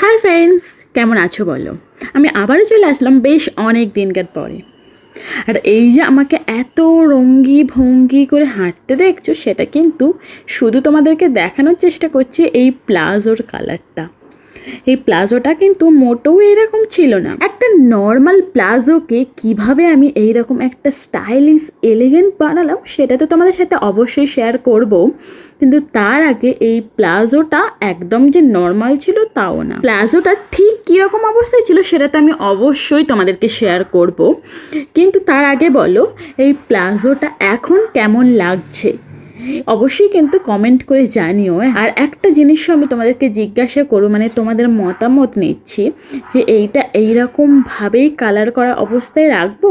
Hi friends, কেমন আছো বলো? আমি আবারও চলে আসলাম বেশ অনেক দিনকার পরে। আর এই যে আমাকে এত রঙ্গি ভঙ্গি করে হাঁটতে দেখছ, সেটা কিন্তু শুধু তোমাদেরকে দেখানোর চেষ্টা করছি এই প্লাজোর কালারটা। এই প্লাজোটা কিন্তু মোটেও এরকম ছিল না। একটা নর্মাল প্লাজোকে কীভাবে আমি এইরকম একটা স্টাইলিশ এলিগেন্ট বানালাম সেটা তো তোমাদের সাথে অবশ্যই শেয়ার করব। কিন্তু তার আগে এই প্লাজোটা একদম যে নর্মাল ছিল তাও না। প্লাজোটা ঠিক কীরকম অবস্থায় ছিল সেটা তো আমি অবশ্যই তোমাদেরকে শেয়ার করব। কিন্তু তার আগে বলো, এই প্লাজোটা এখন কেমন লাগছে? অবশ্যই কিন্তু কমেন্ট করে জানিও আর একটা জিনিসও আমি তোমাদেরকে জিজ্ঞাসা করো মানে তোমাদের মতামত নিচ্ছি, যে এইটা এইরকমভাবেই কালার করা অবস্থায় রাখব?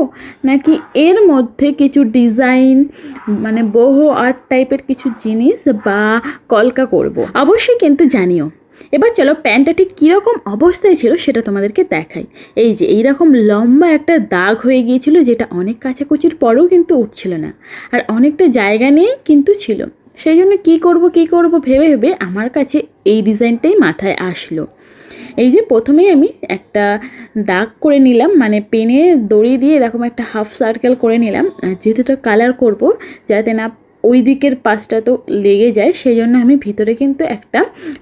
নাকি এর মধ্যে কিছু ডিজাইন মানে বহু আর্ট টাইপের কিছু জিনিস বা কলকা করব? অবশ্যই কিন্তু জানিও। এবার চলো প্যান্টটা ঠিক কীরকম অবস্থায় ছিল সেটা তোমাদেরকে দেখাই। এই যে এইরকম লম্বা একটা দাগ হয়ে গিয়েছিল যেটা অনেক কাচাকুচির পরেও কিন্তু উঠছিল না। আর অনেকটা জায়গা নিয়েই কিন্তু ছিল। সেই জন্য কী করব কী করব ভেবে ভেবে আমার কাছে এই ডিজাইনটাই মাথায় আসলো। এই যে প্রথমেই আমি একটা দাগ করে নিলাম মানে পেনে দড়ি দিয়ে এরকম একটা হাফ সার্কেল করে নিলাম। যেহেতু এটা কালার করব, যাতে না ওই দিকের পাশটা তো লেগে যায় সেই জন্য আমি ভিতরে কিন্তু একটা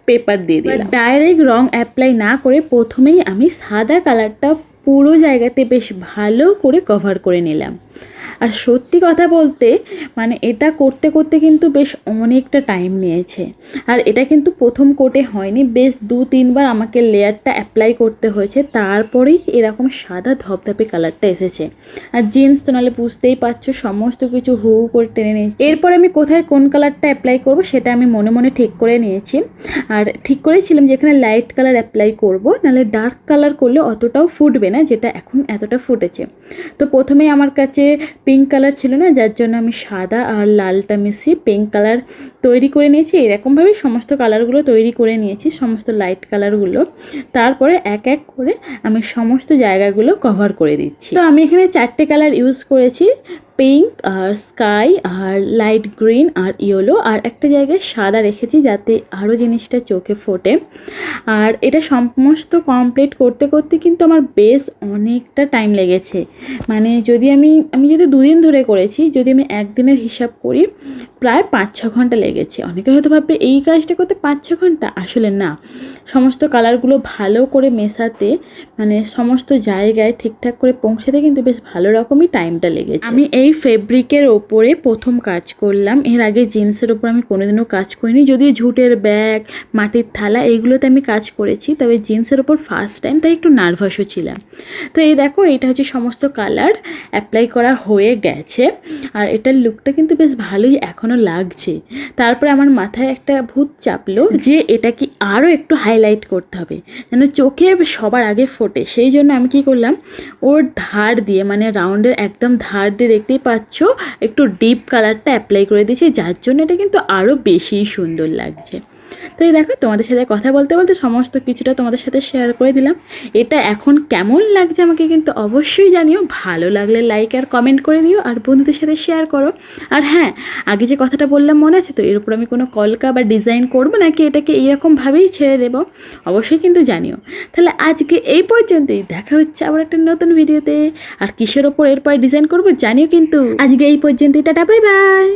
পেপার দিয়ে দিলাম। ডাইরেক্ট রং অ্যাপ্লাই না করে প্রথমেই আমি সাদা কালারটা পুরো জায়গাতে বেশ ভালো করে কভার করে নিলাম। আর সত্যি কথা বলতে মানে এটা করতে করতে কিন্তু বেশ অনেকটা টাইম নিয়েছে। আর এটা কিন্তু প্রথম কোটে হয়নি, বেশ দু, তিনবার আমাকে লেয়ারটা অ্যাপ্লাই করতে হয়েছে, তারপরেই এরকম সাদা ধপধপে কালারটা এসেছে। আর জিন্স তো নাহলে বুঝতেই পারছ, সমস্ত কিছু হু করে টেনে নিয়েছি। এরপর আমি কোথায় কোন কালারটা অ্যাপ্লাই করব, সেটা আমি মনে মনে ঠিক করে নিয়েছি। আর ঠিক করেছিলাম যে এখানে লাইট কালার অ্যাপ্লাই করব, নাহলে ডার্ক কালার করলে অতটাও ফুটবে না, যেটা এখন এতটা ফুটেছে। তো প্রথমেই আমার কাছে পিঙ্ক কালার ছিল না, যার জন্য আমি সাদা আর লালটা মিশিয়ে পিঙ্ক কালার তৈরি করে নিয়েছি। এরকমভাবে সমস্ত কালারগুলো তৈরি করে নিয়েছি, সমস্ত লাইট কালারগুলো তারপরে এক এক করে আমি সমস্ত জায়গাগুলো কভার করে দিচ্ছি। তো আমি এখানে চারটে কালার ইউজ করেছি। পিঙ্ক আর স্কাই আর লাইট গ্রিন আর ইয়েলো আর একটা জায়গায় সাদা রেখেছি যাতে আরও জিনিসটা চোখে ফোটে। আর এটা সমস্ত কমপ্লিট করতে করতে কিন্তু আমার বেশ অনেকটা টাইম লেগেছে। মানে যদি আমি আমি যদি দুদিন ধরে করেছি, যদি আমি একদিনের হিসাব করি, প্রায় পাঁচ ছ ঘণ্টা লেগেছে। অনেকে হয়তো ভাববে, এই কাজটা করতে পাঁচ ছ ঘণ্টা? আসলে না। সমস্ত কালারগুলো ভালো করে মেশাতে মানে সমস্ত জায়গায় ঠিকঠাক করে পৌঁছাতে কিন্তু বেশ ভালো রকমই টাইমটা লেগেছে। আমি এই ফেব্রিকের ওপরে প্রথম কাজ করলাম। এর আগে জিন্সের ওপর আমি কোনোদিনও কাজ করিনি। যদিও ঝুটের ব্যাগ, মাটির থালা এইগুলোতে আমি কাজ করেছি, তবে জিন্সের ওপর ফার্স্ট টাইম তাই একটু নার্ভাসও ছিলাম। তো এই দেখো এটা হচ্ছে সমস্ত কালার অ্যাপ্লাই করা হয়ে গেছে। আর এটার লুকটা কিন্তু বেশ ভালোই এখনও লাগছে। তারপরে আমার মাথায় একটা ভূত চাপলো যে এটা কি আরও একটু হাইলাইট করতে হবে। যেন চোখে সবার আগে ফোটে। সেই জন্য আমি কি করলাম, ওর ধার দিয়ে মানে রাউন্ডের একদম ধার দিয়ে দেখতেই পাচ্ছ, একটু ডিপ কালারটা অ্যাপ্লাই করে দিয়েছি, যার জন্য এটা কিন্তু আরও বেশি সুন্দর লাগছে। তো এই দেখো, তোমাদের সাথে কথা বলতে বলতে সমস্ত কিছুটা তোমাদের সাথে শেয়ার করে দিলাম। এটা এখন কেমন লাগছে আমাকে কিন্তু অবশ্যই জানিও, ভালো লাগলে লাইক আর কমেন্ট করে দিও আর বন্ধুদের সাথে শেয়ার করো। আর হ্যাঁ আগে যে কথাটা বললাম মনে আছে তো, এর উপর আমি কোনো কলকা বা ডিজাইন করব নাকি এটাকে এইরকমভাবেই ছেড়ে দেবো? অবশ্যই কিন্তু জানিও। তাহলে আজকে এই পর্যন্তই, দেখা হচ্ছে আবার একটা নতুন ভিডিওতে আর কিসের ওপর এরপর ডিজাইন করব জানিও কিন্তু। আজকে এই পর্যন্তই, টাটা বাই বাই